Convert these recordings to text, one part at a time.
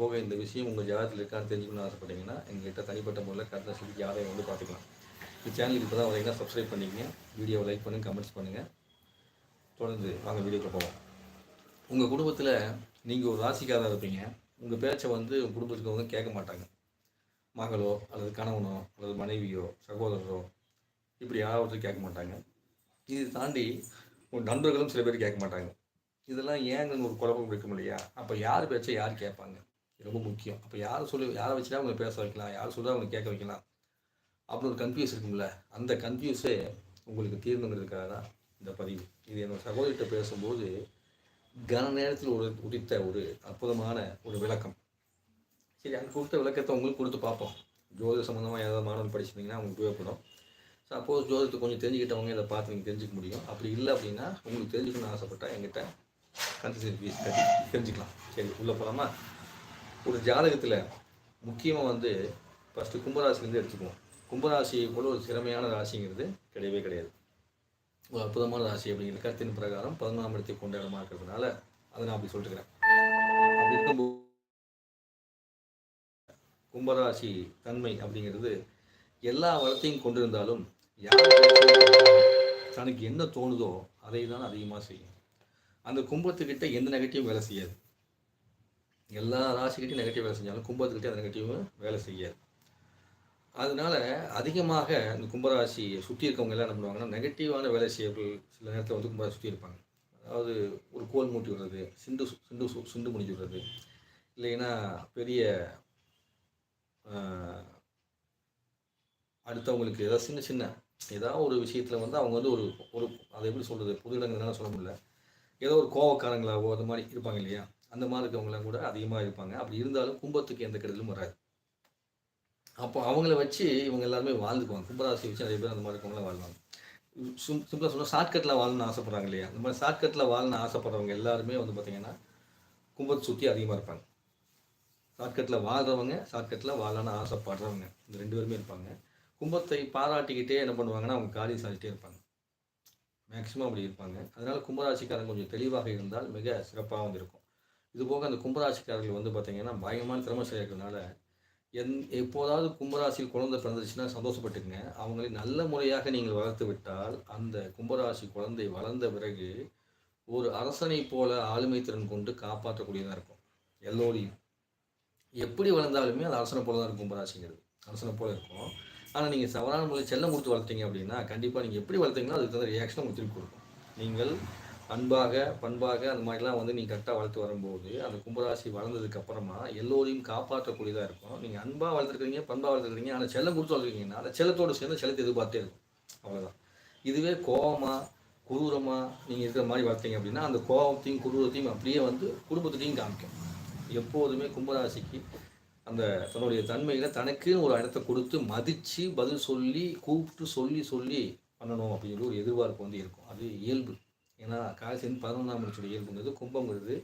போக இந்த விஷயம் உங்கள் ஜாதகத்தில் இருக்கான்னு தெரிஞ்சுக்கணும்னு ஆசைப்பட்டீங்கன்னா எங்கள்கிட்ட தனிப்பட்ட முறையில் கரெக்டாக சொல்லி ஜாதகம் வந்து பார்த்துக்கலாம். இந்த சேனலுக்கு இப்போ தான் வரீங்கன்னா சப்ஸ்கிரைப் பண்ணிக்கங்க. வீடியோவை லைக் பண்ணுங்கள் கமெண்ட்ஸ் பண்ணுங்கள் தொடர்ந்து வாங்க வீடியோக்கு போவோம். உங்கள் குடும்பத்தில் நீங்கள் ஒரு ராசிக்காரராக இருப்பீங்க. உங்கள் பேச்சை வந்து உங்கள் குடும்பத்தில் கேட்க மாட்டாங்க. மகளோ அல்லது கணவனோ அல்லது மனைவியோ சகோதரரோ இப்படி யாராவது கேட்க மாட்டாங்க. இது தாண்டி உங்கள் நண்பர்களும் சில பேர் கேட்க மாட்டாங்க. இதெல்லாம் ஏங்கன்னு ஒரு குழப்பம் இருக்கும் இல்லையா அப்போ யார் பேச்சை யார் கேட்பாங்க? ரொம்ப முக்கியம். அப்போ யார் சொல்லி யாரை வச்சுட்டா அவங்க பேச வைக்கலாம்? யார் சொல்லி அவங்க கேட்க வைக்கலாம்? அப்படின்னு ஒரு கன்ஃபியூஸ் இருக்கும்ல. அந்த கன்ஃபியூஸே உங்களுக்கு தீர்ந்துங்கிறதுக்காக தான் இந்த பதிவு. இது என்னோட சகோதரிகிட்ட பேசும்போது கன நேரத்தில் ஒரு உதித்த ஒரு அற்புதமான ஒரு விளக்கம். சரி அங்கே கொடுத்த விளக்கத்தை உங்களுக்கு கொடுத்து பார்ப்போம். ஜோதிட சம்மந்தமாக ஏதாவது மாணவன் படிச்சிருந்தீங்கன்னா உங்களுக்கு உபயோகப்படும். சப்போஸ் ஜோதிடத்தை கொஞ்சம் தெரிஞ்சுக்கிட்டவங்க இதை பார்த்து நீங்கள் தெரிஞ்சுக்க முடியும். அப்படி இல்லை அப்படின்னா உங்களுக்கு தெரிஞ்சுக்கணும்னு ஆசைப்பட்டால் என்கிட்ட கன்சல்டேஷன் ஃபீஸ் கட்டி தெரிஞ்சுக்கலாம். சரி உள்ளே போகலாமா ஒரு ஜாதகத்தில் முக்கியமாக வந்து ஃபஸ்ட்டு கும்பராசிலேருந்து எடுத்துக்குவோம். கும்பராசியை போல ஒரு திறமையான ராசிங்கிறது கிடையவே கிடையாது. ஒரு அற்புதமான ராசி அப்படிங்கிற கருத்தின் பிரகாரம் பதினொன்றாம் இடத்தை கொண்ட இடமா இருக்கிறதுனால அதை நான் அப்படி சொல்லிட்டுக்கிறேன். அப்படி இருக்கும்போது கும்பராசி தன்மை அப்படிங்கிறது எல்லா வளத்தையும் கொண்டிருந்தாலும் யார் தனக்கு என்ன தோணுதோ அதை தான் அதிகமாக செய்யும். அந்த கும்பத்துக்கிட்ட எந்த நெகட்டிவும் வேலை செய்யாது. எல்லா ராசிக்கிட்டையும் நெகட்டிவ் வேலை செஞ்சாலும் கும்பத்துக்கிட்டே அந்த நெகட்டிவ் வேலை செய்யாது. அதனால அதிகமாக இந்த கும்பராசியை சுற்றி இருக்கவங்க எல்லாம் என்ன பண்ணுவாங்கன்னா நெகட்டிவான வேலை செய்யவர்கள் சில நேரத்தில் வந்து கும்பராசி சுற்றி இருப்பாங்க. அதாவது ஒரு கோல் மூட்டி விடுறது சிண்டு சிண்டு சிண்டு முடிஞ்சு விடுறது இல்லைன்னா பெரிய அடுத்தவங்களுக்கு ஏதாவது சின்ன சின்ன ஏதாவது ஒரு விஷயத்தில் வந்து அவங்க வந்து ஒரு ஒரு அதை எப்படி சொல்கிறது பொது இடங்கள்னால சொல்ல முடியல. ஏதோ ஒரு கோவக்காரங்களாவோ அது மாதிரி இருப்பாங்க இல்லையா? அந்த மாதிரி இருக்கவங்களாம் கூட அதிகமாக இருப்பாங்க. அப்படி இருந்தாலும் கும்பத்துக்கு எந்த கெடுதலும் வராது. அப்போ அவங்கள வச்சு இவங்க எல்லாருமே வாழ்ந்துக்குவாங்க. கும்பராசி வச்சு நிறைய பேர் அந்த மாதிரி இருக்கவங்களாம் வாழ்வாங்க. சிம் சிம்பிளாக சொன்னால் ஷார்ட்கட்டில் வாழணும்னு ஆசைப்பட்றாங்க இல்லையா? அந்த மாதிரி ஷார்ட்கட்டில் வாழணும்னு ஆசைப்படுறவங்க எல்லாருமே வந்து பார்த்திங்கன்னா கும்பத்தை சுற்றி அதிகமாக இருப்பாங்க. ஷார்ட்கட்டில் வாழ்கிறவங்க ஷார்ட்கட்டில் வாழணும்னு ஆசைப்படுறவங்க. இந்த ரெண்டு பேருமே இருப்பாங்க. கும்பத்தை பாராட்டிக்கிட்டே என்ன பண்ணுவாங்கன்னா அவங்க காரியம் சாதிட்டே இருப்பாங்க. மேக்ஸிமம் அப்படி இருப்பாங்க. அதனால் கும்பராசிக்காரங்க கொஞ்சம் தெளிவாக இருந்தால் மிக சிறப்பாக வந்து இருக்கும் இது போக அந்த கும்பராசிக்காரர்கள் வந்து பார்த்திங்கன்னா பயங்கரமான திறமைசாலி இருக்கிறதுனால எந் எப்போதாவது கும்பராசியில் குழந்தை பிறந்துச்சுன்னா சந்தோஷப்பட்டுக்குங்க. அவங்களை நல்ல முறையாக நீங்கள் வளர்த்து விட்டால் அந்த கும்பராசி குழந்தை வளர்ந்த பிறகு ஒரு அரசனை போல ஆளுமை திறன் கொண்டு காப்பாற்றக்கூடியதாக இருக்கும். எல்லோரையும். எப்படி வளர்ந்தாலுமே அது அரசனை போல தான் இருக்கும் கும்பராசிங்கிறது. அரசனை போல இருக்கும். ஆனால் நீங்கள் சவரான முறையில் செல்லம் கொடுத்து வளர்த்தீங்க அப்படின்னா கண்டிப்பாக நீங்கள் எப்படி வளர்த்தீங்களோ அதுக்கு தகுந்த ரியாக்ஷன் உங்களுக்கு திருப்பி கொடுக்கும். நீங்கள் அன்பாக பண்பாக அந்த மாதிரிலாம் வந்து நீங்கள் கரெக்டாக வளர்த்து வரும்போது அந்த கும்பராசி வளர்ந்ததுக்கு அப்புறமா எல்லோரையும் காப்பாற்றக்கூடியதாக இருக்கும். நீங்கள் அன்பாக வளர்த்துருக்கீங்க பண்பாக வளர்த்துருக்கீங்க ஆனால் செல்லம் கொடுத்து வளர்த்துருக்கீங்கன்னா அந்த செல்லத்தோடு சேர்ந்து செல்லத்தை எதிர்பார்த்தே இருக்கும். அவ்வளோதான் இதுவே கோவமாக குரூரமாக நீங்கள் இருக்கிற மாதிரி வளர்த்தீங்க அப்படின்னா அந்த கோபத்தையும் குரூரத்தையும் அப்படியே வந்து குடும்பத்துலையும் காமிக்கும். எப்போதுமே கும்பராசிக்கு அந்த தன்னுடைய தன்மையில் தனக்குன்னு ஒரு இடத்த கொடுத்து மதித்து பதில் சொல்லி கூப்பிட்டு சொல்லி சொல்லி பண்ணணும் அப்படிங்கிற ஒரு எதிர்பார்ப்பு வந்து இருக்கும். அது இயல்பு. ஏன்னா காலத்தின் பதினொன்றாம் முடிச்சுடைய இயல்புங்கிறது கும்பங்கிறது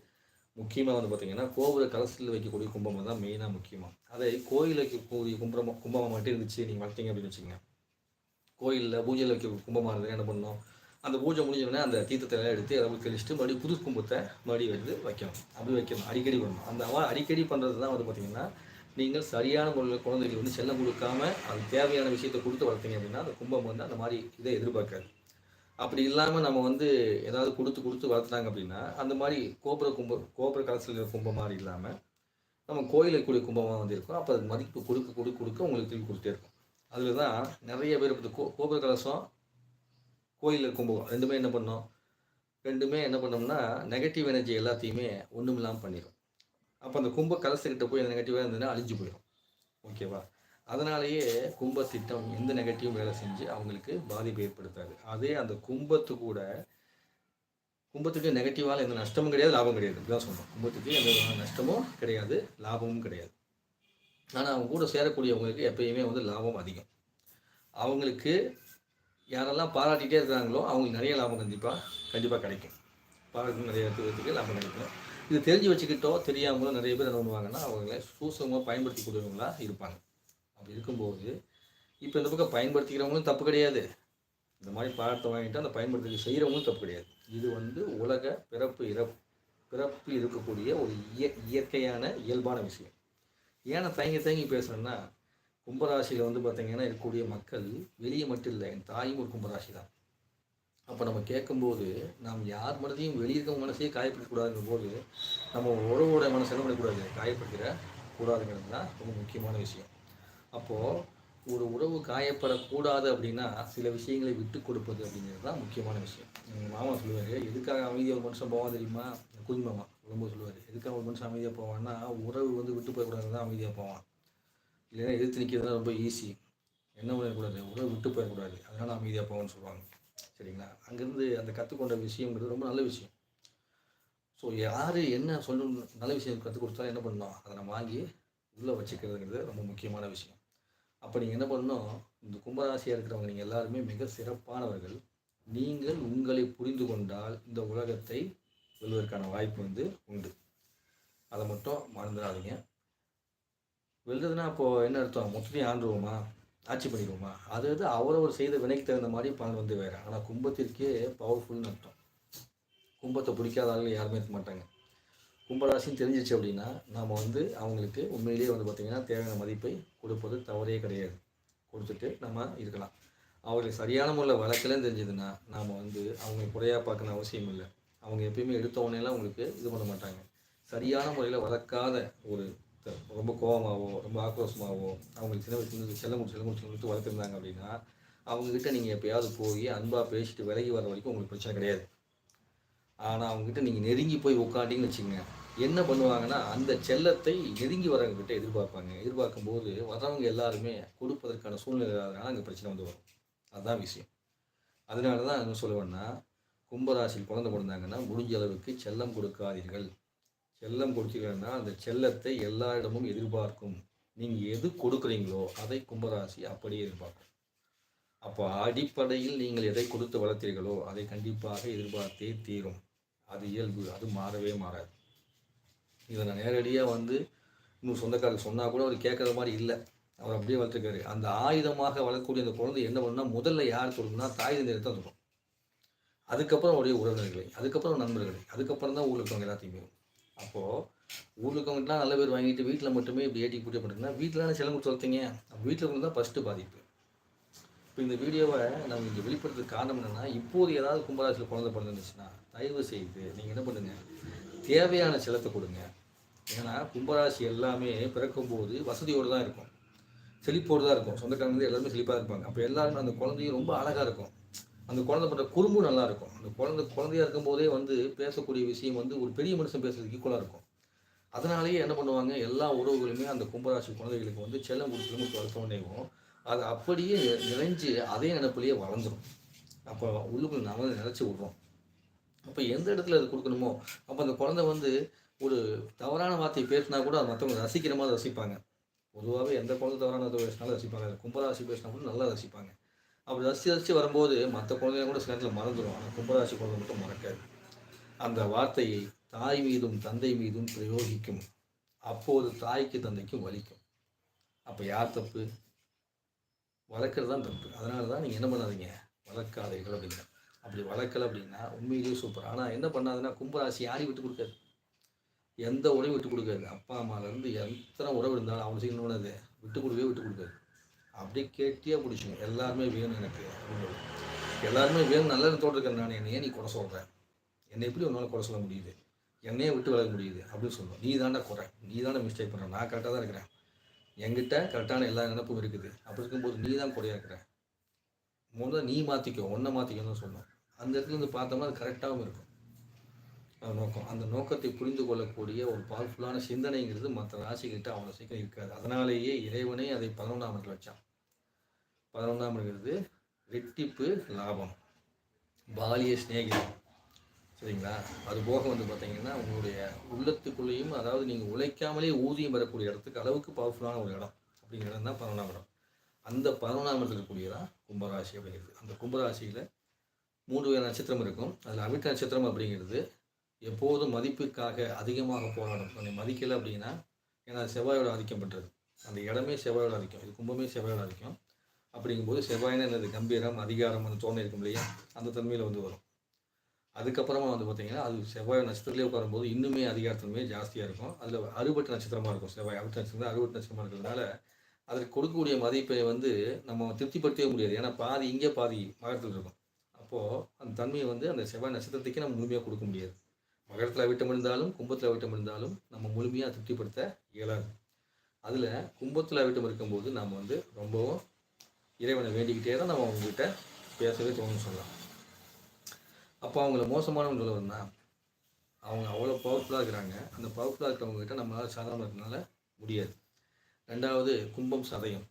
முக்கியமாக வந்து பார்த்தீங்கன்னா கோபுர கலசத்தில் வைக்கக்கூடிய கும்பம் தான் மெயினாக முக்கியமாக அதை கோயில் வைக்கக்கூடிய கும்பம் கும்பமாக மட்டும் இருந்துச்சு நீங்கள் வளர்த்தீங்க அப்படின்னு வச்சுக்கோங்க. கோயிலில் பூஜையில் வைக்க கும்பமாக இருந்தது என்ன பண்ணணும்? அந்த பூஜை முடிஞ்சோடனே அந்த தீர்த்தத்தை எல்லாம் எடுத்து அதை தெளிச்சுட்டு மறுபடியும் புது கும்பத்தை மறுபடியும் வந்து வைக்கணும். அப்படி வைக்கணும். அடிக்கடி பண்ணணும் அந்த அவ அடிக்கடி பண்ணுறது தான் வந்து பார்த்தீங்கன்னா நீங்கள் சரியான முறையில் குழந்தைகள் வந்து செல்லம் கொடுக்காம அது தேவையான விஷயத்தை கொடுத்து வளர்த்தீங்க அப்படின்னா அந்த கும்பம் வந்து அந்த மாதிரி இதை எதிர்பார்க்காது. அப்படி இல்லாமல் நம்ம வந்து ஏதாவது கொடுத்து கொடுத்து வளர்த்துனாங்க அப்படின்னா அந்த மாதிரி கோபுர கும்ப கோபுர கலசில் இருக்கிற கும்பம் மாதிரி இல்லாமல் நம்ம கோயிலுக்கு கூடிய கும்பமாக வந்து இருக்கும். அப்போ அது மதிப்பு கொடுக்க கொடுக்க கொடுக்க உங்களுக்கு திருப்பி கொடுத்தே இருக்கும். அதில் தான் நிறைய பேர் இப்போ கோ கோபுர கலசம் கோயிலில் கும்பம் ரெண்டுமே என்ன பண்ணோம்? ரெண்டுமே என்ன பண்ணோம்னா நெகட்டிவ் எனர்ஜி எல்லாத்தையுமே ஒன்றும் இல்லாமல் பண்ணிடும் அப்போ அந்த கும்ப கலசக்கிட்ட போய் அந்த நெகட்டிவாக இருந்ததுன்னா அழிஞ்சு போயிடும் ஓகேவா? அதனாலேயே கும்பத்திட்டம் எந்த நெகட்டிவும் வேலை செஞ்சு அவங்களுக்கு பாதிப்பு ஏற்படுத்தாது. அதே அந்த கும்பத்து கூட கும்பத்துக்கு நெகட்டிவால் எந்த நஷ்டமும் கிடையாது லாபம் கிடையாது. இப்படிதான் சொல்லணும் கும்பத்துக்கு எந்த நஷ்டமும் கிடையாது லாபமும் கிடையாது. ஆனால் அவங்க கூட சேரக்கூடியவங்களுக்கு எப்பயுமே வந்து லாபம் அதிகம். அவங்களுக்கு யாரெல்லாம் பாராட்டிகிட்டே இருக்கிறாங்களோ அவங்களுக்கு நிறைய லாபம் கண்டிப்பாக கண்டிப்பாக கிடைக்கும். பாராட்டு நிறைய பேருக்கு லாபம் கிடைக்கும். இது தெரிஞ்சு வச்சுக்கிட்டோ தெரியாமலோ நிறைய பேர் என்ன பண்ணுவாங்கன்னா அவங்கள சூசகமாக பயன்படுத்திக்கூடியவங்களா இருப்பாங்க. அப்படி இருக்கும்போது இப்போ இந்த பக்கம் பயன்படுத்திக்கிறவங்களும் தப்பு கிடையாது. இந்த மாதிரி பாடத்தை வாங்கிட்டு அந்த பயன்படுத்தி செய்கிறவங்களும் தப்பு கிடையாது. இது வந்து உலக பிறப்பு இறப்பு பிறப்பு இருக்கக்கூடிய ஒரு இய இயற்கையான இயல்பான விஷயம். ஏன்னா தயங்கி தயங்கி பேசுகிறேன்னா கும்பராசியில் வந்து பார்த்திங்கன்னா இருக்கக்கூடிய மக்கள் வெளியே மட்டும் இல்லை என் தாயும் ஒரு கும்பராசி தான் அப்போ நம்ம கேட்கும்போது நாம் யார் மனதையும் வெளியே மனசையே காயப்படுத்தக்கூடாதுங்கிற போது நம்ம உறவோட மனசை என்ன பண்ணக்கூடாது காயப்படுத்திட கூடாதுங்கிறது தான் ரொம்ப முக்கியமான விஷயம். அப்போது ஒரு உறவு காயப்படக்கூடாது அப்படின்னா சில விஷயங்களை விட்டு கொடுப்பது அப்படிங்கிறது தான் முக்கியமான விஷயம். எங்கள் மாமா சொல்லுவார் எதுக்காக அமைதியாக ஒரு மனுஷன் போவான் தெரியுமா? குஞ்சு மாமா ரொம்ப சொல்லுவார் எதுக்காக ஒரு மனுஷன் அமைதியாக போவான்னா உறவு வந்து விட்டு போயக்கூடாது தான் அமைதியாக போவான். இல்லைன்னா எதிர்த்து நிற்கிறது தான் ரொம்ப ஈஸி என்ன பண்ணக்கூடாது? உறவு விட்டு போயக்கூடாது அதனால் அமைதியாக போவான்னு சொல்லுவாங்க. சரிங்களா? அங்கேருந்து அந்த கற்றுக்கொண்ட விஷயங்கிறது ரொம்ப நல்ல விஷயம். ஸோ யார் என்ன சொல்லணும் நல்ல விஷயம் கற்றுக் கொடுத்தாலும் என்ன பண்ணணும் அதை நம்ம வாங்கி உள்ளே வச்சுக்கிறதுங்கிறது ரொம்ப முக்கியமான விஷயம். அப்போ நீங்கள் என்ன பண்ணணும்? இந்த கும்பராசியாக இருக்கிறவங்க நீங்கள் எல்லாருமே மிக சிறப்பானவர்கள். நீங்கள் உங்களை புரிந்து கொண்டால் இந்த உலகத்தை வெல்வதற்கான வாய்ப்பு வந்து உண்டு. அதை மட்டும் மறந்துடாதீங்க. வெல்றதுன்னா அப்போது என்ன அர்த்தம்? மொத்தத்தையும் ஆண்டுருவோமா ஆட்சி பண்ணிடுவோமா? அது அது அவரவர் செய்த வினைக்கு தகுந்த மாதிரி பலன் வந்து வேறு. ஆனால் கும்பத்திற்கே பவர்ஃபுல்னு அர்த்தம். கும்பத்தை பிடிக்காத ஆளுங்க யாருமே இருக்க மாட்டாங்க. கும்பராசின்னு தெரிஞ்சிச்சு அப்படின்னா நாம் வந்து அவங்களுக்கு உண்மையிலேயே வந்து பார்த்திங்கன்னா தேவையான மதிப்பை கொடுப்பது தவறே கிடையாது. கொடுத்துட்டு நம்ம இருக்கலாம். அவர்களுக்கு சரியான முறையில் வளர்க்கலன்னு தெரிஞ்சதுன்னா நாம் வந்து அவங்க குறையாக பார்க்கணும் அவசியம் இல்லை. அவங்க எப்பயுமே எடுத்த உடனேலாம் உங்களுக்கு இது பண்ண மாட்டாங்க. சரியான முறையில் வளர்க்காத ஒரு த- ரொம்ப கோபமாகவோ ரொம்ப ஆக்ரோஷமாகவோ அவங்களுக்கு சின்ன வயசுலேருந்து செல்ல முடிச்சு செல்ல முடிச்சு கொடுத்து வளர்த்துருந்தாங்க அப்படின்னா அவங்கக்கிட்ட நீங்கள் எப்போயாவது போய் அன்பாக பேசிட்டு விலகி வர வரைக்கும் உங்களுக்கு பிரச்சனை கிடையாது. ஆனால் அவங்ககிட்ட நீங்கள் நெருங்கி போய் உட்காண்டிங்கன்னு வச்சுக்கோங்க. என்ன பண்ணுவாங்கன்னா அந்த செல்லத்தை நெருங்கி வரவங்க கிட்ட எதிர்பார்ப்பாங்க. எதிர்பார்க்கும்போது வர்றவங்க எல்லாருமே கொடுப்பதற்கான சூழ்நிலை இல்லாதனால அங்கே பிரச்சனை வந்து வரும். அதுதான் விஷயம். அதனால தான் என்ன சொல்லுவேன்னா கும்பராசியில் குழந்தை பிறந்தாங்கன்னா முடிஞ்ச அளவுக்கு செல்லம் கொடுக்காதீர்கள். செல்லம் கொடுத்தீங்கன்னா அந்த செல்லத்தை எல்லா இடமும் எதிர்பார்க்கும். நீங்கள் எது கொடுக்குறீங்களோ அதை கும்பராசி அப்படியே எதிர்பார்க்கும். அப்போ அடிப்படையில் நீங்கள் எதை கொடுத்து வளர்த்தீர்களோ அதை கண்டிப்பாக எதிர்பார்த்தே தீரும். அது இயல்பு அது மாறவே மாறாது. இதை நான் நேரடியாக வந்து இன்னும் சொந்தக்காரர் சொன்னால் கூட அவர் கேட்குற மாதிரி இல்லை. அவர் அப்படியே வளர்த்துருக்காரு. அந்த ஆயுதமாக வளரக்கூடிய அந்த குழந்தை என்ன பண்ணுன்னா முதல்ல யார் சொல்லணும்னா தாய் தந்தையை தான் சொல்லும் அதுக்கப்புறம் அவருடைய உறவினர்களை அதுக்கப்புறம் நண்பர்களை அதுக்கப்புறம் தான் ஊரில் இருக்கவங்க எல்லாத்தையுமே. அப்போது ஊரில் இருக்கவங்கலாம் நல்ல பேர் வாங்கிட்டு வீட்டில் மட்டுமே இப்படி ஏட்டி பூட்டி பண்ணுறீங்கன்னா வீட்டில் செலவு கொடுத்து வளர்த்தீங்க? வீட்டில் இருக்கவங்க தான் ஃபஸ்ட்டு பாதிப்பு. இப்போ இந்த வீடியோவை நம்ம இங்கே வெளிப்படுத்துறதுக்கு காரணம் என்னென்னா இப்போது ஏதாவது கும்பராசியில் குழந்தை பிறந்துருந்துச்சுன்னா தயவு செய்து நீங்கள் என்ன பண்ணுங்கள் தேவையான செலத்தை கொடுங்க. ஏன்னா கும்பராசி எல்லாமே பிறக்கும்போது வசதியோடு தான் இருக்கும். செழிப்போடு தான் இருக்கும். சொந்தக்காரங்க வந்து எல்லாருமே செழிப்பாக இருப்பாங்க. அப்போ எல்லாருமே அந்த குழந்தையும் ரொம்ப அழகாக இருக்கும். அந்த குழந்தை பண்ணுற குறும்பு நல்லா இருக்கும். அந்த குழந்தை குழந்தையா இருக்கும்போதே வந்து பேசக்கூடிய விஷயம் வந்து ஒரு பெரிய மனுஷன் பேசுறதுக்கு ஈக்குவலாக இருக்கும். அதனாலேயே என்ன பண்ணுவாங்க? எல்லா உறவுகளுமே அந்த கும்பராசி குழந்தைகளுக்கு வந்து செல்லம் கொடுத்து செல்லம் வளர்த்தோடனேவும் அது அப்படியே நிறைஞ்சு அதே நினைப்பிலேயே வளர்ந்துடும் அப்போ உள்ளுக்குள்ள நம்ம நினச்சி விட்றோம். அப்போ எந்த இடத்துல அது கொடுக்கணுமோ அப்போ அந்த குழந்தை வந்து ஒரு தவறான வார்த்தையை பேசினா கூட அது மற்றவங்க ரசிக்கிற மாதிரி ரசிப்பாங்க. பொதுவாகவே எந்த குழந்தை தவறான பேசினாலும் ரசிப்பாங்க. கும்பராசி பேசினா கூட நல்லா ரசிப்பாங்க. அப்படி ரசித்து ரசித்து வரும்போது மற்ற குழந்தைங்க கூட சில நேரத்தில் மறந்துடும் ஆனால் கும்பராசி குழந்தை மட்டும் மறக்காது. அந்த வார்த்தையை தாய் மீதும் தந்தை மீதும் பிரயோகிக்கும். அப்போது தாய்க்கு தந்தைக்கும் வலிக்கும். அப்போ யார் தப்பு? வளர்க்குறது தான் தப்பு. அதனால தான் நீங்கள் என்ன பண்ணாதீங்க? வளர்க்காதீர்கள் அப்படிங்கிற அப்படி வளர்க்கல அப்படின்னா உண்மையிலேயே சூப்பர் ஆனால் என்ன பண்ணாதுன்னா கும்பராசி யாரையும் விட்டு கொடுக்காது. எந்த உறவையும் விட்டு கொடுக்காது. அப்பா அம்மாலேருந்து எத்தனை உறவு இருந்தாலும் அவங்க செய்யணும்னு அது விட்டு கொடுக்கவே விட்டு கொடுக்காது. அப்படியே கேட்டியே பிடிச்சிங்க எல்லாருமே வேணும் எனக்கு அப்படின்னு. எல்லாருமே வேணும் நல்ல தோட்டிருக்கேன் நான். என்னையே நீ குறை சொல்கிறேன் என்னை எப்படி உன்னால் நாள் குறை சொல்ல முடியுது? என்னையே விட்டு வளர முடியுது அப்படின்னு சொல்லுவோம் நீ தாண்டா குறை. நீ தானே மிஸ்டேக் பண்ணுற நான் கரெக்டாக தான் இருக்கிறேன். என்கிட்ட கரெக்டான எல்லா நினப்பும் இருக்குது. அப்படி இருக்கும்போது நீ தான் குறையாக இருக்கிற. முதல்ல நீ மாற்றிக்கோ ஒன்றை மாற்றிக்கணும்னு சொன்னோம் அந்த இடத்துல இருந்து பார்த்தோம்னா அது கரெக்டாகவும் இருக்கும். அந்த நோக்கம். அந்த நோக்கத்தை புரிந்து கொள்ளக்கூடிய ஒரு பவர்ஃபுல்லான சிந்தனைங்கிறது மற்ற ராசிகிட்ட அவ்வளோ சீக்கிரம் இருக்காது. அதனாலேயே இறைவனே அதை பதினொன்றாம் இடத்துல வச்சான். பதினொன்றாம் இருக்கிறது ரெட்டிப்பு லாபம். பாலிய சிநேகிதம் சரிங்களா? அது போக வந்து பார்த்தீங்கன்னா உங்களுடைய உள்ளத்துக்குள்ளேயும் அதாவது நீங்கள் உழைக்காமலே ஊதியம் பெறக்கூடிய இடத்துக்கு அளவுக்கு பவர்ஃபுல்லான ஒரு இடம் அப்படிங்கிற இடம் தான் பதினொன்றாம் இடம். அந்த பதினொன்றாம் இடத்துல இருக்கக்கூடியதான் கும்பராசி அப்படிங்கிறது. அந்த கும்பராசியில் மூன்று வகை நட்சத்திரம் இருக்கும். அதில் அவிட்ட நட்சத்திரம் அப்படிங்கிறது எப்போதும் மதிப்புக்காக அதிகமாக போராடும். அதை மதிக்கலை அப்படின்னா ஏன்னா அது செவ்வாயோட ஆதிக்கம் பெற்றது அந்த இடமே செவ்வாயோட ஆதிக்கம். இது கும்பமே செவ்வாயோட ஆதிக்கம். அப்படிங்கும்போது செவ்வாயினா என்னது? கம்பீரம் அதிகாரம் அந்த தோணை இருக்கும் இல்லையா? அந்த தன்மையில் வந்து வரும். அதுக்கப்புறமா வந்து பார்த்தீங்கன்னா அது செவ்வாய் நட்சத்திரத்திலே உட்காரும்போது இன்னுமே அதிகாரத்தன்மை ஜாஸ்தியாக இருக்கும். அதில் அறுபட்டு நட்சத்திரமாக இருக்கும் செவ்வாய். அறுபட்டு நட்சத்திரம் அறுபட்டு நட்சத்திரமாக இருக்கிறதுனால அதற்கு கொடுக்கக்கூடிய மதிப்பை வந்து நம்ம திருப்திப்படுத்தவே முடியாது. ஏன்னா பாதி இங்கே பாதி மகரத்தில் இருக்கும். அப்போது அந்த தன்மையை வந்து அந்த செவ்வாய் நட்சத்திரத்துக்கே நம்ம முழுமையாக கொடுக்க முடியாது. மகரத்தில் விட்டம் இருந்தாலும் கும்பத்தில் விட்டம் இருந்தாலும் நம்ம முழுமையாக திருப்திப்படுத்த இயலாது. அதில் கும்பத்தில் விட்டம் இருக்கும்போது நம்ம வந்து ரொம்பவும் இறைவனை வேண்டிக்கிட்டே தான் நம்ம அவங்ககிட்ட பேசவே தோணும்னு சொல்லலாம். அப்போ அவங்கள மோசமானவங்க சொல்ல அவங்க அவ்வளோ பவர்ஃபுல்லாக இருக்கிறாங்க. அந்த பவர்ஃபுல்லாக இருக்கிறவங்ககிட்ட நம்மளால் சாதாரண இருக்கிறனால முடியாது. ரெண்டாவது கும்பம் சதயம்.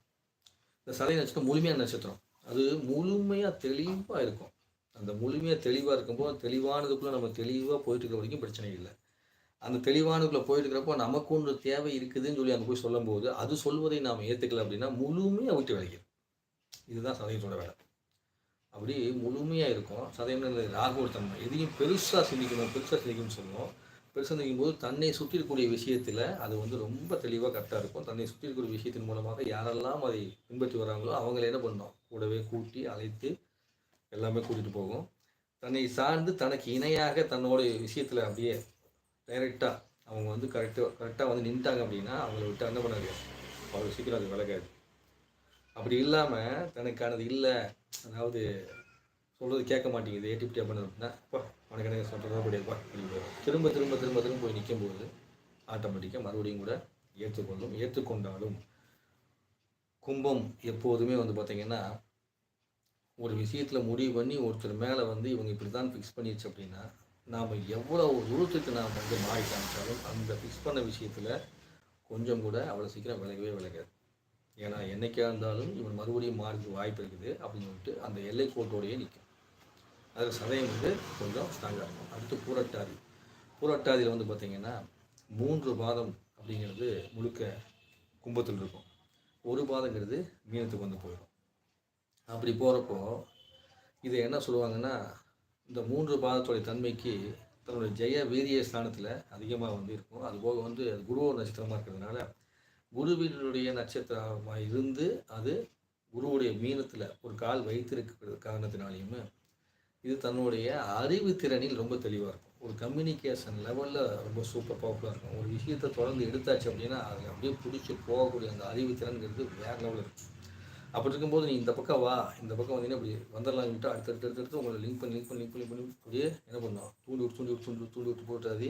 இந்த சதய நட்சத்திரம் முழுமையான நட்சத்திரம். அது முழுமையாக தெளிவாக இருக்கும். அந்த முழுமையாக தெளிவாக இருக்கும்போது தெளிவானதுக்குள்ளே நம்ம தெளிவாக போயிட்டு இருக்கிற வரைக்கும் பிரச்சனை இல்லை. அந்த தெளிவானதுக்குள்ளே போயிட்டு இருக்கிறப்போ நமக்கு ஒன்று தேவை இருக்குதுன்னு சொல்லி அங்கே போய் சொல்லும்போது அது சொல்வதை நாம் ஏற்றுக்கல அப்படின்னா முழுமையாக விட்டு விளைக்கும் இதுதான் சதயத்தோட வேலை. அப்படி முழுமையாக இருக்கும். சதயம் ராகுவோட எதையும் பெருசாக சிந்திக்கணும் பெருசாக சிந்திக்கணும்னு சொல்லுவோம். பெருசாக சிந்திக்கும் போது தன்னை சுற்றி இருக்கக்கூடிய விஷயத்தில் அது வந்து ரொம்ப தெளிவாக கரெக்டாக இருக்கும். தன்னை சுற்றி இருக்கக்கூடிய விஷயத்தின் மூலமாக யாரெல்லாம் அதை பின்பற்றி வராங்களோ அவங்கள என்ன பண்ணோம்? கூடவே கூட்டி அழைத்து எல்லாமே கூட்டிகிட்டு போகும். தன்னை சார்ந்து தனக்கு இணையாக தன்னோட விஷயத்தில் அப்படியே டைரெக்டாக அவங்க வந்து கரெக்டாக கரெக்டாக வந்து நின்ட்டாங்க அப்படின்னா அவங்கள விட்டு என்ன பண்ண முடியாது அவ்வளோ சீக்கிரம் அது விலகாது. அப்படி இல்லாமல் தனக்கானது இல்லை. அதாவது சொல்கிறது கேட்க மாட்டேங்குது. ஏட்டிப்டியாக பண்ணது அப்படின்னா அப்பா உனக்கு எனக்கு சொல்கிறதா முடியாதுப்பா திரும்ப திரும்ப திரும்ப திரும்ப போய் நிற்கும்போது ஆட்டோமேட்டிக்காக மறுபடியும் கூட ஏற்றுக்கொள்ளும். ஏற்றுக்கொண்டாலும் கும்பம் எப்போதுமே வந்து பார்த்திங்கன்னா ஒரு விஷயத்தில் முடிவு பண்ணி ஒருத்தர் மேலே வந்து இவங்க இப்படி தான் ஃபிக்ஸ் பண்ணிடுச்சு அப்படின்னா நாம் எவ்வளோ தூரத்துக்கு நாம் வந்து மாறி காமிச்சாலும் அந்த ஃபிக்ஸ் பண்ண விஷயத்தில் கொஞ்சம் கூட அவ்வளோ சீக்கிரம் விலகவே விலகாது ஏன்னா என்றைக்கா இருந்தாலும் இவன் மறுபடியும் மாறதுக்கு வாய்ப்பு இருக்குது அப்படின்னு சொல்லிட்டு அந்த எல்லை கோட்டோடையே நிற்கும் அதில் சதயம் வந்து கொஞ்சம் ஸ்ட்ராங்காக இருக்கும். அடுத்து பூரட்டாதி. பூரட்டாதியில் வந்து பார்த்திங்கன்னா மூன்று பாதம் அப்படிங்கிறது முழுக்க கும்பத்தில் இருக்கும். ஒரு பாதங்கிறது மீனத்துக்கு வந்து போயிடும். அப்படி போகிறப்போ இதை என்ன சொல்லுவாங்கன்னா இந்த மூன்று பாதத்துடைய தன்மைக்கு தன்னுடைய ஜெய வீரிய ஸ்தானத்தில் அதிகமாக வந்து இருக்கும். அது போக வந்து அது குருவ நட்சத்திரமாக இருக்கிறதுனால குருவினுடைய நட்சத்திரமாக இருந்து அது குருவுடைய மீனத்தில் ஒரு கால் வைத்திருக்கிற காரணத்தினாலையுமே இது தன்னுடைய அறிவு திறனில் ரொம்ப தெளிவாக இருக்கும். ஒரு கம்யூனிகேஷன் லெவலில் ரொம்ப சூப்பர் பவர்ஃபுல்லாக இருக்கும். ஒரு விஷயத்தை தொடர்ந்து எடுத்தாச்சு அப்படின்னா அது அப்படியே பிடிச்சி போகக்கூடிய அந்த அறிவு திறன்கிறது வேறு லெவலில் இருக்கும். அப்படி இருக்கும்போது நீ இந்த பக்கம் வா இந்த பக்கம் வந்தீங்கன்னா இப்படி வந்துடலாம் அடுத்த அடுத்தடுத்து அடுத்தடுத்து உங்களை லிங்க் பண்ணி லிங்க் பண்ணி லிங்க் பண்ணி பண்ணி அப்படியே என்ன பண்ணோம்? தூண்டி விட்டு தூண்டி விட்டு தூண்டி விட்டு தூண்டி விட்டு போட்டாதி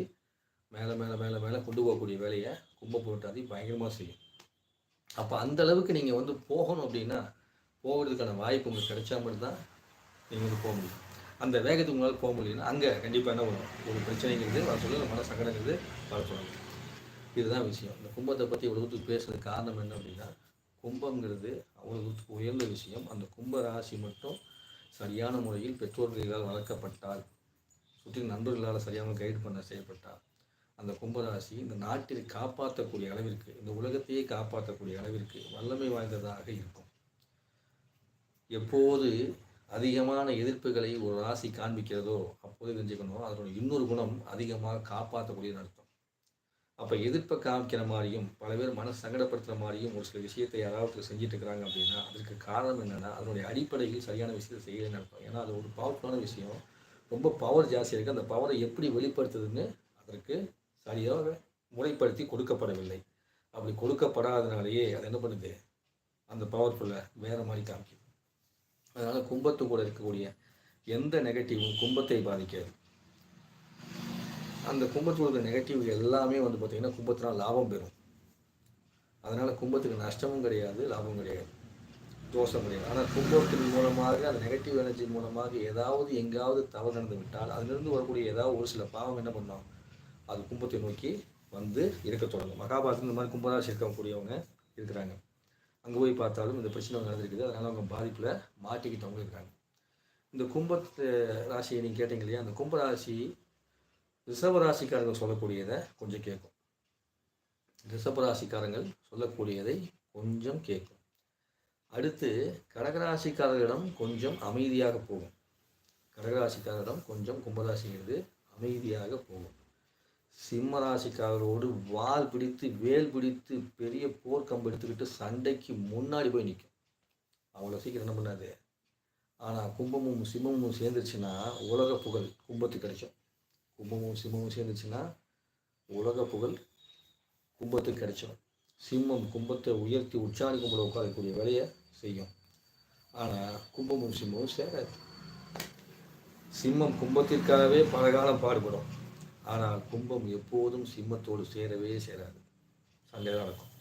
மேலே மேலே மேலே மேலே கொண்டு போகக்கூடிய வேலையை கும்ப போட்டாதி பயங்கரமாக செய்யும். அப்போ அந்த அளவுக்கு நீங்கள் வந்து போகணும் அப்படின்னா போகிறதுக்கான வாய்ப்பு உங்களுக்கு கிடைச்சா மட்டும்தான் நீங்கள் வந்து போக முடியும். அந்த வேகத்துக்கு உங்களால் போக முடியும்னா அங்கே கண்டிப்பாக என்ன பண்ணும்? ஒரு பிரச்சனைங்கிறது வர சொல்ல மன சங்கடங்கிறது வர சொல்லணும் இதுதான் விஷயம். இந்த கும்பத்தை பற்றி இவ்வளோத்துக்கு பேசுறதுக்கு காரணம் என்ன அப்படின்னா கும்பங்கிறது அவ்வளோ உயர்ந்த விஷயம். அந்த கும்ப ராசி மட்டும் சரியான முறையில் பெற்றோர்களால் வளர்க்கப்பட்டால் சுற்றி நண்பர்களால் சரியான கைடு பண்ண செய்யப்பட்டால் அந்த கும்பராசி இந்த நாட்டில் காப்பாற்றக்கூடிய அளவிற்கு இந்த உலகத்தையே காப்பாற்றக்கூடிய அளவிற்கு வல்லமை வாய்ந்ததாக இருக்கும். எப்போது அதிகமான எதிர்ப்புகளை ஒரு ராசி காண்பிக்கிறதோ அப்போது தெரிஞ்சுக்கணும் அதனுடைய இன்னொரு குணம் அதிகமாக காப்பாற்றக்கூடிய அர்த்தம். அப்போ எதிர்ப்பை காமிக்கிற மாதிரியும் பல பேர் மன சங்கடப்படுத்துகிற மாதிரியும் ஒரு சில விஷயத்தை யாராவது செஞ்சுட்டு இருக்கிறாங்க அப்படின்னா அதற்கு காரணம் என்னென்னா அதனுடைய அடிப்படையில் சரியான விஷயத்தை செய்யலைன்னு அர்த்தம். ஏன்னா அது ஒரு பவர்ஃபுல்லான விஷயம். ரொம்ப பவர் ஜாஸ்தியாக இருக்குது அந்த பவரை எப்படி வெளிப்படுத்துதுன்னு அதற்கு சரியாக முறைப்படுத்தி கொடுக்கப்படவில்லை. அப்படி கொடுக்கப்படாதனாலேயே அது என்ன பண்ணுது? அந்த பவர்ஃபுல்லை வேறு மாதிரி காமிக்குது. அதனால் கும்பத்து கூட இருக்கக்கூடிய எந்த நெகட்டிவும் கும்பத்தை பாதிக்காது. அந்த கும்பத்தில் உள்ள நெகட்டிவ் எல்லாமே வந்து பார்த்திங்கன்னா கும்பத்தினால் லாபம் பெறும். அதனால் கும்பத்துக்கு நஷ்டமும் கிடையாது லாபம் கிடையாது. தோஷம் கிடையாது. ஆனால் கும்பத்தின் மூலமாக அந்த நெகட்டிவ் எனர்ஜி மூலமாக ஏதாவது எங்காவது தவறு நடந்து விட்டால் அதிலிருந்து வரக்கூடிய ஏதாவது ஒரு சில பாவம் என்ன பண்ணோம்? அது கும்பத்தை நோக்கி வந்து இருக்க தொடங்கும். மகாபாரதம் இந்த மாதிரி கும்பராசி இருக்கக்கூடியவங்க இருக்கிறாங்க. அங்கே போய் பார்த்தாலும் இந்த பிரச்சனை நடந்திருக்குது. அதனால் அவங்க பாதிப்பில் மாட்டிக்கிட்டவங்க இருக்காங்க. இந்த கும்பத்து ராசியை நீங்கள் கேட்டீங்க இல்லையா? அந்த கும்பராசி ரிஷபராசிக்காரர்கள் சொல்லக்கூடியதை கொஞ்சம் கேட்கும். ரிஷபராசிக்காரங்கள் சொல்லக்கூடியதை கொஞ்சம் கேட்கும். அடுத்து கடகராசிக்காரர்களிடம் கொஞ்சம் அமைதியாக போகும். கடகராசிக்காரரிடம் கொஞ்சம் கும்பராசிங்கிறது அமைதியாக போகும். சிம்ம ராசிக்காரரோடு வால் பிடித்து வேல் பிடித்து பெரிய போர்க்கம்பு எடுத்துக்கிட்டு சண்டைக்கு முன்னாடி போய் நிற்கும் அவ்வளோ சீக்கிரம் என்ன பண்ணாது? ஆனால் கும்பமும் சிம்மமும் சேர்ந்துருச்சுன்னா உலக புகழ் கும்பத்துக்கு கிடைக்கும் கும்பமும் சிம்மமும் சேர்ந்துச்சுன்னா உலக புகழ் கும்பத்துக்கு கிடைச்சிடும் சிம்மம் கும்பத்தை உயர்த்தி உச்சாணி கும்பல உட்காரக்கூடிய வேலையை செய்யும். ஆனால் கும்பமும் சிம்மமும் சேராது. சிம்மம் கும்பத்திற்காகவே பல காலம் பாடுபடும். ஆனால் கும்பம் எப்போதும் சிம்மத்தோடு சேரவே சேராது. சண்டை தான் நடக்கும்.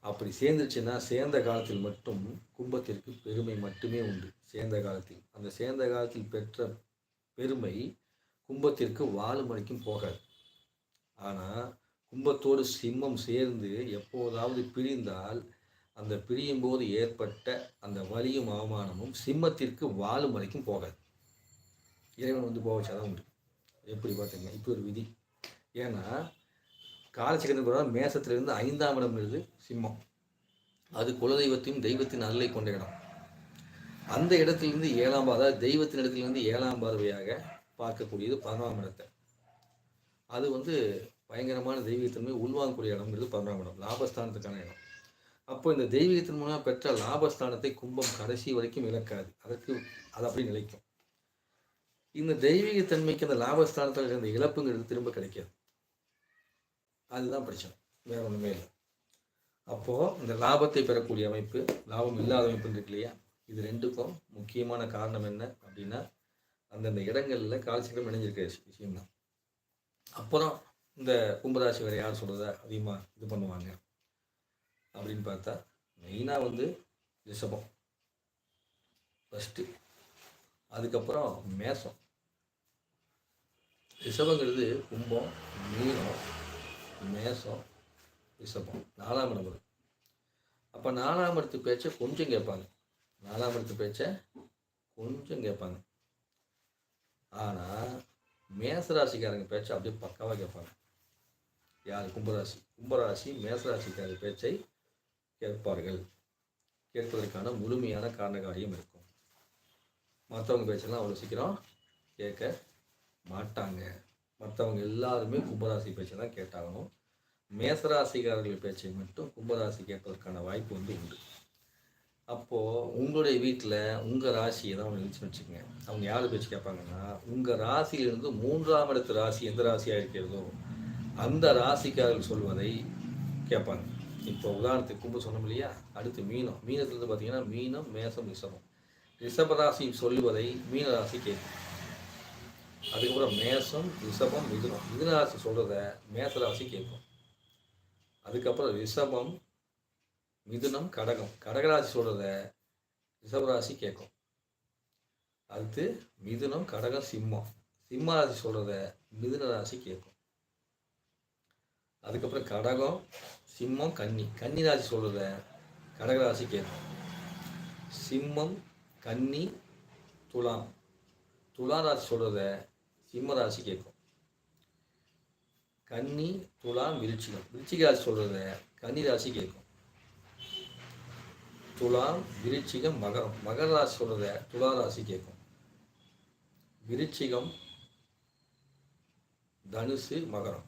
அப்படி சேர்ந்துச்சுன்னா சேர்ந்த காலத்தில் மட்டும் கும்பத்திற்கு பெருமை மட்டுமே உண்டு. சேர்ந்த காலத்தில். அந்த சேர்ந்த காலத்தில் பெற்ற பெருமை கும்பத்திற்கு வாழும் வரைக்கும் போகாது. ஆனால் கும்பத்தோடு சிம்மம் சேர்ந்து எப்போதாவது பிரிந்தால் அந்த பிரியும் போது ஏற்பட்ட அந்த வலியும் அவமானமும் சிம்மத்திற்கு வாழும் வரைக்கும் போகாது. இறைவன் வந்து போக வச்சாதான் உண்டு. எப்படி பார்த்தீங்க இப்போ ஒரு விதி. ஏன்னா காலச்சக்கரத்தின் பிரகாரம் மேசத்திலிருந்து ஐந்தாம் இடம் இருந்து சிம்மம். அது குலதெய்வத்தையும் தெய்வத்தின் அருளை கொண்ட இடம். அந்த இடத்திலிருந்து ஏழாம் பா- தெய்வத்தின் இடத்திலிருந்து ஏழாம் பார்வையாக பார்க்கக்கூடியது பதினொன்றாம் இடத்தை. அது வந்து பயங்கரமான தெய்வீகத்தன்மை உள்வாங்கக்கூடிய இடம்ங்கிறது பதினொன்றாம் இடம் லாபஸ்தானத்துக்கான இடம். அப்போ இந்த தெய்வீகத்தின் மூலமாக பெற்ற லாபஸ்தானத்தை கும்பம் கடைசி வரைக்கும் இழக்காது. அதற்கு அது அப்படி நிலைக்கும். இந்த தெய்வீகத்தன்மைக்கு அந்த லாபஸ்தானத்தில் இருந்த இழப்புங்கிறது திரும்ப கிடைக்காது. அதுதான் பிரச்சனை. வேற ஒன்றுமே இல்லை. அப்போது இந்த லாபத்தை பெறக்கூடிய அமைப்பு லாபம் இல்லாத அமைப்பு இருக்கு இல்லையா? இது ரெண்டுக்கும் முக்கியமான காரணம் என்ன அப்படின்னா அந்தந்த இடங்களில் கால்சியம் இணைஞ்சிருக்க விஷயம்தான். அப்புறம் இந்த கும்பராசி வேறு யார் சொல்கிறத அதிகமாக இது பண்ணுவாங்க. அப்படின்னு பார்த்தா மெயினாக வந்து ரிஷபம். ஃபஸ்ட்டு அதுக்கப்புறம் மேசம் ரிஷபங்கிறது கும்பம் மீனம் மேசம் ரிஷபம். நாலாம் இடம் வரும் அப்போ நாலாம் இடத்து பேச்சை கொஞ்சம் கேட்பாங்க. நாலாம் இடத்து பேச்சை கொஞ்சம் கேட்பாங்க. ஆனால் மேசராசிக்காரங்க பேச்சை அப்படியே பக்காவாக கேட்பாங்க யார்? கும்பராசி. கும்பராசி மேசராசிக்காரங்க பேச்சை கேட்பார்கள். கேட்பதற்கான முழுமையான காரண காரியம் இருக்கும். மற்றவங்க பேச்செல்லாம் அவ்வளோ சீக்கிரம் கேட்க மாட்டாங்க. மற்றவங்க எல்லாருமே கும்பராசி பேச்சை தான் கேட்டாகணும். மேசராசிக்காரர்கள் பேச்சை மட்டும் கும்பராசி கேட்பதற்கான வாய்ப்பு வந்து உண்டு. அப்போது உங்களுடைய வீட்டில் உங்கள் ராசி தான் ஒன்று இருந்துச்சுன்னு வச்சுக்கோங்க. அவங்க யார் பேச்சு கேட்பாங்கன்னா உங்கள் ராசியிலிருந்து மூன்றாம் இடத்து ராசி எந்த ராசியாக இருக்கிறதோ அந்த ராசிக்காரர்கள் சொல்வதை கேட்பாங்க. இப்போ உதாரணத்துக்கு கும்பு சொன்னோம் இல்லையா? அடுத்து மீனம். மீனத்துலேருந்து பார்த்தீங்கன்னா மீனம் மேசம் ரிஷபம். ரிஷப ராசி சொல்லுவதை மீன ராசி கேட்கும். அதுக்கப்புறம் மேசம் ரிஷபம் மிதுனம். மிதுன ராசி சொல்கிறத மேச ராசி கேட்கும். அதுக்கப்புறம் ரிஷபம் மிதுனம் கடகம். கடகராசி சொல்கிறத ரிஷபராசி கேட்கும் அடுத்து மிதுனம் கடகம் சிம்மம். சிம்ம ராசி சொல்கிறத மிதுன ராசி கேட்கும் அதுக்கப்புறம் கடகம் சிம்மம் கன்னி. கன்னி ராசி சொல்கிறத கடகராசி கேட்கும் சிம்மம் கன்னி துலாம். துலா ராசி சொல்கிறத சிம்ம ராசி கேட்கும் கன்னி துலாம் விருச்சிகம். விருச்சிக ராசி சொல்கிறத கன்னி ராசி கேட்கும் துலாம் விருச்சிகம் மகரம். மகர ராசி சொல்கிறத துலா ராசி கேட்கும் விருச்சிகம் தனுசு மகரம்.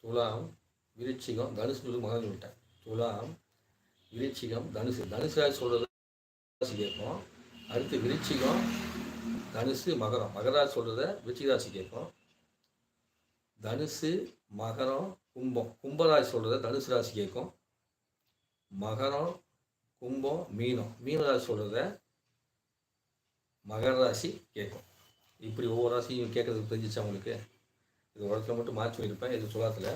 துலாம் விருச்சிகம் தனுசு மகரம் சொல்லிட்டேன். துலாம் விருச்சிகம் தனுசு. தனுசு ராசி சொல்கிறது ராசி கேட்கும் அடுத்து விருச்சிகம் தனுசு மகரம். மகராசி சொல்கிறத விருச்சிக ராசி கேட்கும் தனுசு மகரம் கும்பம். கும்பராசி சொல்கிறத தனுசு ராசி கேட்கும் மகரம் கும்பம் மீனம். மீன ராசி சொல்கிறத மகர ராசி கேட்கும். இப்படி ஒவ்வொரு ராசியும் கேட்குறதுக்கு தெரிஞ்சிச்சா உங்களுக்கு? இது உடத்துல மட்டும் மாற்றி வைப்பேன் இது சொல்லாத்துல.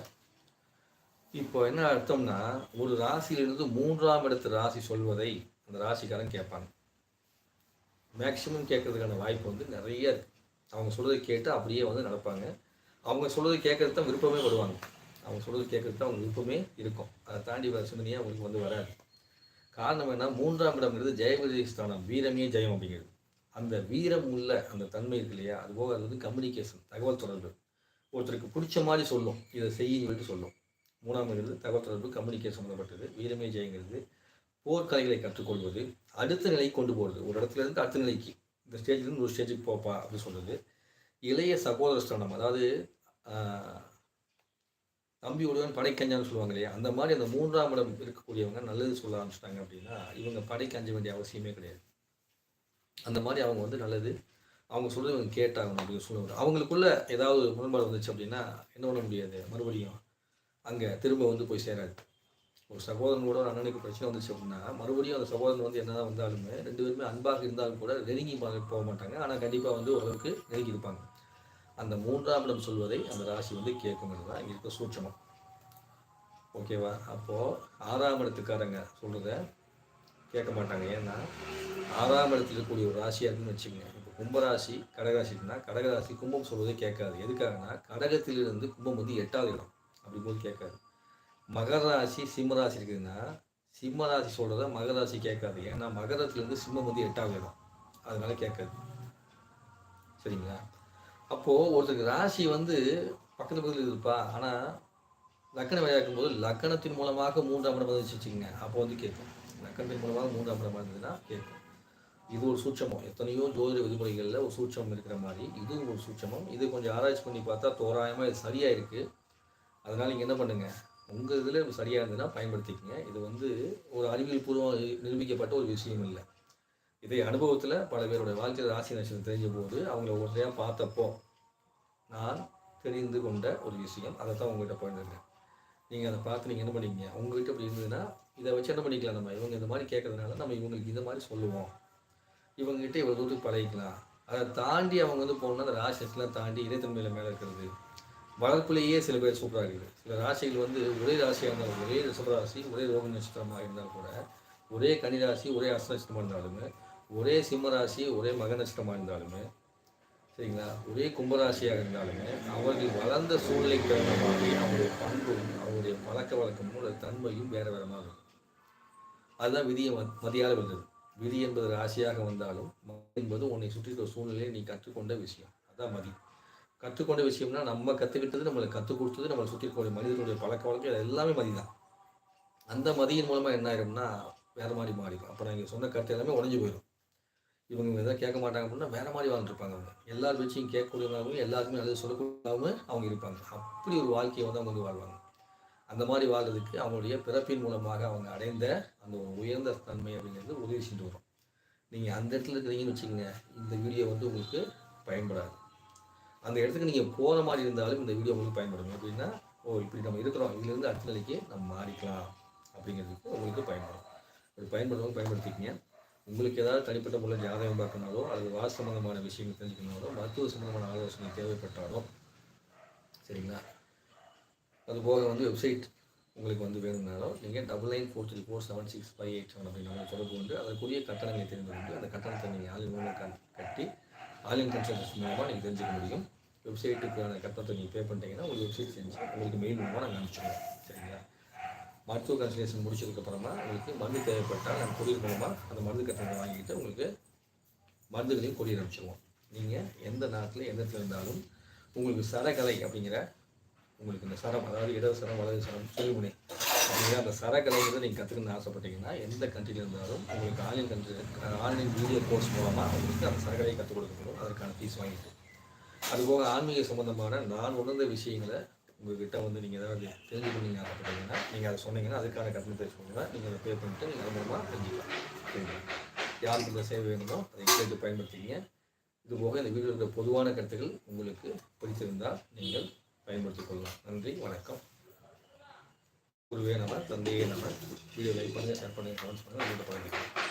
இப்போ என்ன அர்த்தம்னா ஒரு ராசியிலிருந்து மூன்றாம் இடத்து ராசி சொல்வதை அந்த ராசிக்காரன் கேட்பாங்க மேக்சிமம் கேட்கறதுக்கான வாய்ப்பு வந்து நிறைய இருக்குது அவங்க சொல்கிறத கேட்டு அப்படியே வந்து நடப்பாங்க. அவங்க சொல்கிறது கேட்கறது தான் விருப்பமே படுவாங்க. அவங்க சொல்கிறது கேட்கறது தான் அவங்க விருப்பமே இருக்கும். அதை தாண்டி வர சிந்தனையாக அவங்களுக்கு வந்து வராது. காரணம் என்ன மூன்றாம் இடம்ங்கிறது ஜெயவிஜய ஸ்தானம் வீரமே ஜெயம் அப்படிங்கிறது. அந்த வீரம் உள்ள அந்த தன்மை இருக்கு இல்லையா? அது போக அது வந்து கம்யூனிகேஷன் தகவல் தொடர்பு. ஒருத்தருக்கு பிடிச்ச மாதிரி சொல்லும் இதை செய்யுன்னு சொல்லிட்டு சொல்லும். மூணாம்ங்கிறது தகவல் தொடர்பு கம்யூனிகேஷன் சம்மந்தப்பட்டது வீரமே ஜெயங்கிறது. போர்க்கலைகளை கற்றுக்கொள்வது அடுத்த நிலைக்கு கொண்டு போகிறது ஒரு இடத்துல இருந்து அடுத்த நிலைக்கு இந்த ஸ்டேஜ்லேருந்து ஒரு ஸ்டேஜுக்கு போப்பா அப்படின்னு சொல்கிறது இளைய சகோதர ஸ்தானம் அதாவது தம்பி ஒருவன் படைக்கஞ்சான்னு சொல்லுவாங்க இல்லையா? அந்த மாதிரி அந்த மூன்றாம் இடம் இருக்கக்கூடியவங்க நல்லது சொல்ல ஆரம்பிச்சிட்டாங்க அப்படின்னா இவங்க படைக்கஞ்ச வேண்டிய அவசியமே கிடையாது. அந்த மாதிரி அவங்க வந்து நல்லது. அவங்க சொல்கிறது இவங்க கேட்டாகணும் அப்படின்னு சொல்லுவாங்க அவங்களுக்குள்ள ஏதாவது முரண்பாடு வந்துச்சு அப்படின்னா என்ன பண்ண முடியாது. மறுபடியும் அங்கே திரும்ப வந்து போய் சேராது. ஒரு சகோதரனோட ஒரு அண்ணனுக்கு பிரச்சனை வந்துச்சு அப்படின்னா மறுபடியும் அந்த சகோதரன் வந்து என்னதான் வந்தாலுமே ரெண்டு பேருமே அன்பாக இருந்தாலும் கூட நெருங்கி போக மாட்டாங்க. ஆனால் கண்டிப்பாக வந்து ஓரளவுக்கு நெருங்கி இருப்பாங்க அந்த மூன்றாம் இடம் சொல்வதை அந்த ராசி வந்து கேட்குங்கிறது தான் இங்கே இருக்க சூட்சமம். ஓகேவா அப்போது ஆறாம் இடத்துக்காரங்க சொல்கிறத கேட்க மாட்டாங்க. ஏன்னா ஆறாம் இடத்துல இருக்கக்கூடிய ஒரு ராசியாக இருக்குன்னு வச்சுக்கோங்க. இப்போ கும்பராசி கடகராசினா கடகராசி கும்பம் சொல்வதே கேட்காது. எதுக்காகனா கடகத்திலிருந்து கும்பம் வந்து எட்டாவது இடம் அப்படிங்கும்போது கேட்காது. மகர ராசி சிம்ம ராசி இருக்குதுன்னா சிம்ம ராசி சொல்கிறத மகர ராசி கேட்காது. ஏன்னா மகரத்துலேருந்து சிம்மம் வந்து எட்டாவது இடம். அதனால கேட்காது. சரிங்களா? அப்போது ஒருத்தருக்கு ராசி வந்து பக்கத்து பக்கத்தில் இருப்பா. ஆனால் லக்கண விளையாக்கும் போது லக்கணத்தின் மூலமாக மூன்றாம் இடம் வந்துச்சு வச்சுக்கோங்க. அப்போ வந்து கேட்கும். லக்கணத்தின் மூலமாக மூன்றாம் இடம் இருந்ததுன்னா கேட்கும். இது ஒரு சூட்சமம். எத்தனையோ ஜோதிட விதிமுறைகளில் ஒரு சூட்சமம் இருக்கிற மாதிரி. இது ஒரு சூட்சமம். இது கொஞ்சம் ஆராய்ச்சி பண்ணி பார்த்தா தோராயமாக இது சரியாக இருக்குது அதனால் நீங்கள் என்ன பண்ணுங்கள் உங்கள் இதில் சரியாக இருந்ததுன்னா பயன்படுத்திக்கங்க. இது வந்து ஒரு அறிவியல் பூர்வம் நிரூபிக்கப்பட்ட ஒரு விஷயம் இல்லை. இதே அனுபவத்தில் பல பேருடைய வாழ்க்கையில் ராசி நட்சத்திரம் தெரிஞ்ச போது அவங்கள ஒருத்தையாக பார்த்தப்போ நான் தெரிந்து கொண்ட ஒரு விஷயம். அதை தான் உங்கள்கிட்ட போயிருந்தேன் நீங்கள் அதை பார்த்து நீங்கள் என்ன பண்ணீங்க உங்கள்கிட்ட அப்படி இருந்ததுன்னா இதை வச்சு என்ன பண்ணிக்கலாம் நம்ம? இவங்க இந்த மாதிரி கேட்கறதுனால நம்ம இவங்களுக்கு இந்த மாதிரி சொல்லுவோம். இவங்ககிட்ட இவ்வளோ தூரத்துக்கு பழகிக்கலாம். அதை தாண்டி அவங்க வந்து போகணுன்னா அந்த ராசிலாம் தாண்டி இறைத்தன்மையில் மேலே இருக்கிறது. வளர்ப்புலேயே சில பேர் சூப்பராக இருக்குது. சில ராசிகள் வந்து ஒரே ராசியாக இருந்தாலும் ஒரே ரிஷபராசி ஒரே ரோக நட்சத்திரமாக இருந்தால் கூட ஒரே கனிராசி ஒரே அஸ்த நட்சத்திரமாக இருந்தாலுமே ஒரே சிம்மராசி ஒரே மக நட்சத்திரமாக இருந்தாலுமே சரிங்களா? ஒரே கும்பராசியாக இருந்தாலுமே அவர்கள் வளர்ந்த சூழ்நிலைக்கு தகுந்த மாதிரி அவருடைய பண்பும் அவருடைய பழக்க வழக்கமும் ஒரு தன்மையும் வேறு வேறமாக இருக்கும். அதுதான் விதியை மதியால் வந்தது விதி என்பது ராசியாக வந்தாலும் என்பது உன்னை சுற்றி இருக்கிற சூழ்நிலையை நீ கற்றுக்கொண்ட விஷயம். அதான் மதி. கற்றுக்கொண்ட விஷயம்னா நம்ம கற்றுக்கிட்டது நம்மளை கற்றுக் கொடுத்தது நம்மளை சுற்றி இருக்கக்கூடிய மனிதர்களுடைய பழக்க வழக்கம் இது எல்லாமே மதி தான். அந்த மதியின் மூலமாக என்ன ஆயிரும்னா வேறு மாதிரி மாறிடும். அப்போ நான் இங்கே சொன்ன கருத்து எல்லாமே உடஞ்சி போயிடும். இவங்க எதாவது கேட்க மாட்டாங்க அப்படின்னா வேற மாதிரி வாழ்ந்துருப்பாங்க அவங்க. எல்லார் வச்சும் கேட்கக்கூடியவங்களாகவும் எல்லாருக்குமே நல்லது சொல்லக்கூடியவங்களாகவும் அவங்க இருப்பாங்க. அப்படி ஒரு வாழ்க்கையை வந்து அவங்க வந்து வாழ்வாங்க. அந்த மாதிரி வாழ்றதுக்கு அவங்களுடைய பிறப்பின் மூலமாக அவங்க அடைந்த அந்த ஒரு உயர்ந்த தன்மை அப்படிங்கிறது உதவி செஞ்சு வரும். நீங்கள் அந்த இடத்துல இருக்கிறீங்கன்னு வச்சுக்கோங்க இந்த வீடியோ வந்து உங்களுக்கு பயன்படாது. அந்த இடத்துக்கு நீங்கள் போகிற மாதிரி இருந்தாலும் இந்த வீடியோ உங்களுக்கு பயன்படும். எப்படின்னா ஓ இப்படி நம்ம இருக்கிறோம். இதுலேருந்து அடுத்த நிலைக்கு நம்ம மாறிக்கலாம் அப்படிங்கிறதுக்கு உங்களுக்கு பயன்படும். அது பயன்படுறவங்க பயன்படுத்திக்கங்க. உங்களுக்கு ஏதாவது தனிப்பட்ட முறையில் ஜாதகம் பார்க்கணுனாலோ அல்லது வாச சம்பந்தமான விஷயங்கள் தெரிஞ்சுக்கணுனாலோ மருத்துவ சம்பந்தமான ஆலோசனை தேவைப்பட்டாலும் சரிங்களா? அது போக வந்து வெப்சைட் உங்களுக்கு வந்து வேணும்னாலும் நீங்கள் double nine four three four seven six five eight seven அப்படின்னு நம்ம தொடர்பு கொண்டு அதற்குரிய கட்டணங்களை தெரிந்து கொண்டு அந்த கட்டணத்தை நீங்கள் ஆன்லைன் மூலம் கட்டி ஆன்லைன் கன்சல்டேஷன் மூலமாக நீங்கள் தெரிஞ்சுக்க முடியும். வெப்சைட்டுக்கான கட்டணத்தை நீங்கள் பே பண்ணிட்டீங்கன்னா உங்களுக்கு வெப்சைட் செஞ்சு உங்களுக்கு மெயில் மூலமாக நாங்கள் அனுப்பிச்சிடுவோம் சரிங்களா? மருத்துவ கன்சல்டேஷன் முடிச்சதுக்கப்புறமா உங்களுக்கு மருந்து தேவைப்பட்டால் நாங்கள் கொரியர் மூலமாக அந்த மருந்து கட்டணத்தை வாங்கிட்டு உங்களுக்கு மருந்துகளையும் கொரியர் அனுப்பிச்சிடுவோம் நீங்கள் எந்த நாட்டில் எந்த இடத்துல இருந்தாலும் உங்களுக்கு சரகலை அப்படிங்கிற உங்களுக்கு இந்த சரம் அதாவது இடது சரம் வலது சரம் சொல்லுமுனை அப்படிங்கிற அந்த சரகலைங்கிறத நீங்கள் கற்றுக்கணும்னு ஆசைப்பட்டீங்கன்னா எந்த கண்ட்ரியில் இருந்தாலும் உங்களுக்கு online country online video course மூலமாக உங்களுக்கு அந்த சரகலையை கற்றுக் கொடுக்கப்படும். அதற்கான ஃபீஸ் வாங்கிட்டு. அதுபோக ஆன்மீக சம்பந்தமான நான் உணர்ந்த விஷயங்களை உங்ககிட்ட வந்து நீங்கள் ஏதாவது தெரிஞ்சுக்கணும் நீங்கள் ஆசைப்பட்டீங்கன்னா நீங்கள் அதை சொன்னீங்கன்னா அதுக்கான கட்டணத்தை சொல்லுங்கள் நீங்கள் அதை பே பண்ணிட்டு நீங்கள் அது மூலமாக தெரிஞ்சுக்கலாம். சரிங்களா? யாருக்கு இந்த சேவை வேணுமோ அதை கேட்டு பயன்படுத்திக்கிங்க இது போக இந்த வீடியோ இருக்கிற பொதுவான கருத்துக்கள் உங்களுக்கு பிடித்திருந்தால் நீங்கள் பயன்படுத்திக் கொள்ளலாம். நன்றி வணக்கம். குருவே நம்ம தந்தையே நம்ம வீடியோ லைக் பண்ணுங்கள் ஷேர் பண்ணுங்கள் கமெண்ட்ஸ் பண்ணுங்கள் உங்கள்கிட்ட பழகிக்கலாம்